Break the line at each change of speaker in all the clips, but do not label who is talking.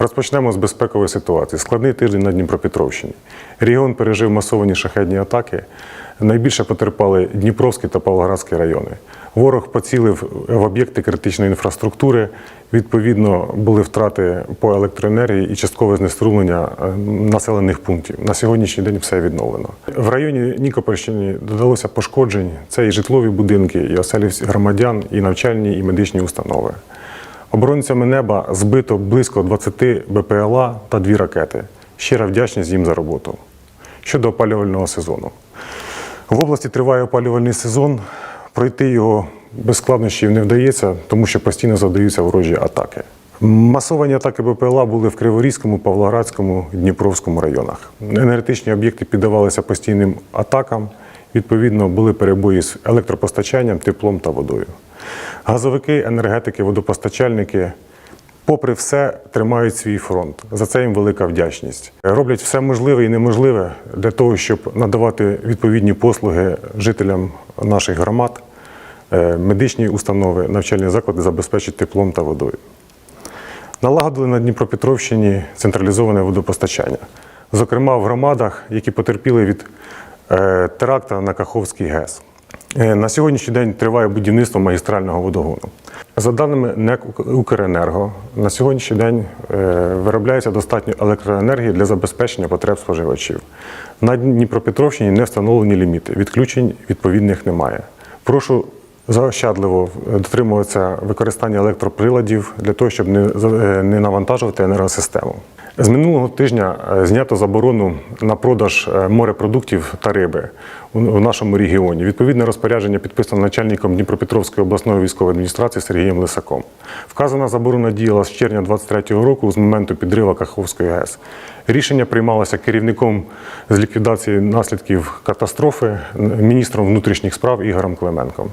Розпочнемо з безпекової ситуації. Складний тиждень на Дніпропетровщині. Регіон пережив масовані шахедні атаки. Найбільше потерпали Дніпровський та Павлоградський райони. Ворог поцілив в об'єкти критичної інфраструктури. Відповідно, були втрати по електроенергії і часткове знеструмлення е, населених пунктів. На сьогоднішній день все відновлено. В районі Нікопольщини додалося пошкоджень. Це і житлові будинки, і оселі громадян, і навчальні, і медичні установи. Оборонцями неба збито близько 20 БПЛА та дві ракети. Щира вдячність їм за роботу. Щодо опалювального сезону. В області триває опалювальний сезон. Пройти його без складнощів не вдається, тому що постійно завдаються ворожі атаки. Масовані атаки БПЛА були в Криворізькому, Павлоградському, Дніпровському районах. Енергетичні об'єкти піддавалися постійним атакам. Відповідно, були перебої з електропостачанням, теплом та водою. Газовики, енергетики, водопостачальники, попри все, тримають свій фронт. За це їм велика вдячність. Роблять все можливе і неможливе для того, щоб надавати відповідні послуги жителям наших громад, е, медичні установи, навчальні заклади забезпечити теплом та водою. Налагодили на Дніпропетровщині централізоване водопостачання, зокрема в громадах, які потерпіли від е, теракта на Каховський ГЕС. Е, На сьогоднішній день триває будівництво магістрального водогону. За даними НЕК Укренерго, на сьогоднішній день е, виробляється достатньо електроенергії для забезпечення потреб споживачів. На Дніпропетровщині не встановлені ліміти, відключень відповідних немає. Прошу заощадливо дотримуватися використання електроприладів для того, щоб не, е, навантажувати енергосистему. З минулого тижня знято заборону на продаж морепродуктів та риби у нашому регіоні. Відповідне розпорядження підписано начальником Дніпропетровської обласної військової адміністрації Сергієм Лисаком. Вказана заборона діяла з червня 2023 року з моменту підриву Каховської ГЕС. Рішення приймалося керівником з ліквідації наслідків катастрофи міністром внутрішніх справ Ігорем Клименком.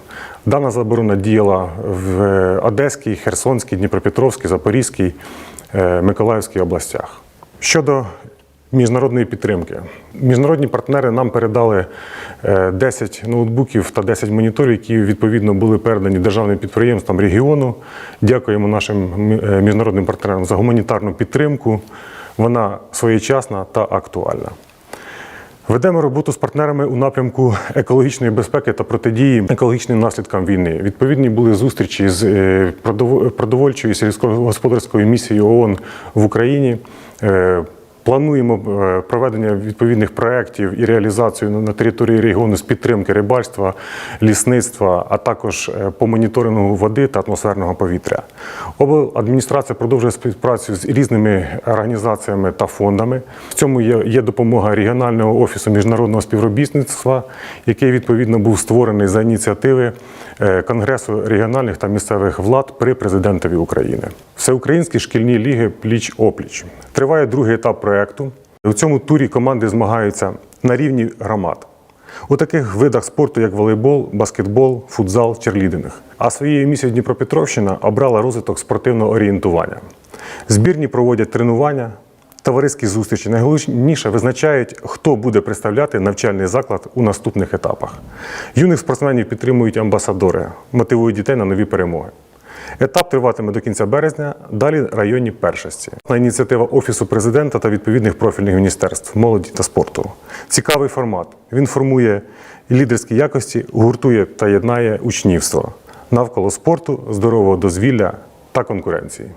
Дана заборона діяла в Одеській, Херсонській, Дніпропетровській, Запорізькій, е, Миколаївській областях. Щодо міжнародної підтримки, міжнародні партнери нам передали е, 10 ноутбуків та 10 моніторів, які відповідно були передані державним підприємствам регіону. Дякуємо нашим е, міжнародним партнерам за гуманітарну підтримку. Вона своєчасна та актуальна. Ведемо роботу з партнерами у напрямку екологічної безпеки та протидії екологічним наслідкам війни. Відповідні були зустрічі з е, продовольчою сільськогосподарською місією ООН в Україні. Плануємо е, проведення відповідних проєктів і реалізацію на- території регіону з підтримки рибальства, лісництва, а також е, по моніторингу води та атмосферного повітря. Обладміністрація продовжує співпрацю з різними організаціями та фондами. В цьому є, є допомога регіонального офісу міжнародного співробітництва, який відповідно був створений за ініціативи е, Конгресу регіональних та місцевих влад при президентові України. Всеукраїнські шкільні ліги пліч опліч. Триває другий етап проекту. У цьому турі команди змагаються на рівні громад. У таких видах спорту, як волейбол, баскетбол, футзал, черлідинг. А своєю місією Дніпропетровщина обрала розвиток спортивного орієнтування. Збірні проводять тренування, товариські зустрічі. Найголовніше визначають, хто буде представляти навчальний заклад у наступних етапах. Юних спортсменів підтримують амбасадори, мотивують дітей на нові перемоги. Етап триватиме до кінця березня, далі районні першості. На ініціатива Офісу президента та відповідних профільних міністерств молоді та спорту. Цікавий формат. Він формує лідерські якості, гуртує та єднає учнівство навколо спорту, здорового дозвілля та конкуренції.